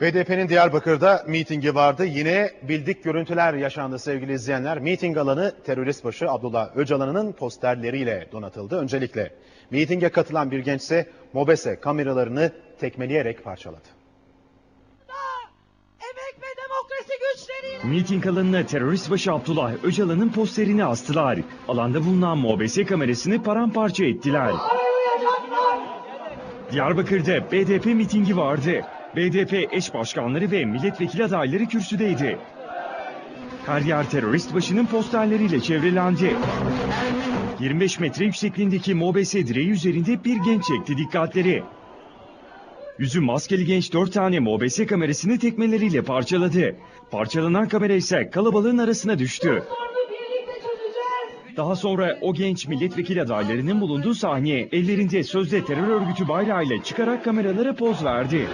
BDP'nin Diyarbakır'da mitingi vardı. Yine bildik görüntüler yaşandı sevgili izleyenler. Miting alanı terörist başı Abdullah Öcalan'ın posterleriyle donatıldı. Öncelikle mitinge katılan bir gençse Mobese kameralarını tekmeleyerek parçaladı. Emek ve demokrasi güçleriyle Miting alanına terörist başı Abdullah Öcalan'ın posterini astılar. Alanda bulunan MOBS kamerasını paramparça ettiler. Diyarbakır'da BDP mitingi vardı. BDP eş başkanları ve milletvekili adayları kürsüdeydi. Her yer terörist başının posterleriyle çevrelendi. 25 metre yüksekliğindeki MOBS direği üzerinde bir genç çekti dikkatleri. Yüzü maskeli genç dört tane MOBS kamerasını tekmeleriyle parçaladı. Parçalanan kamera ise kalabalığın arasına düştü. Daha sonra o genç milletvekili adaylarının bulunduğu sahneye ellerinde sözde terör örgütü bayrağıyla çıkarak kameralara poz verdi.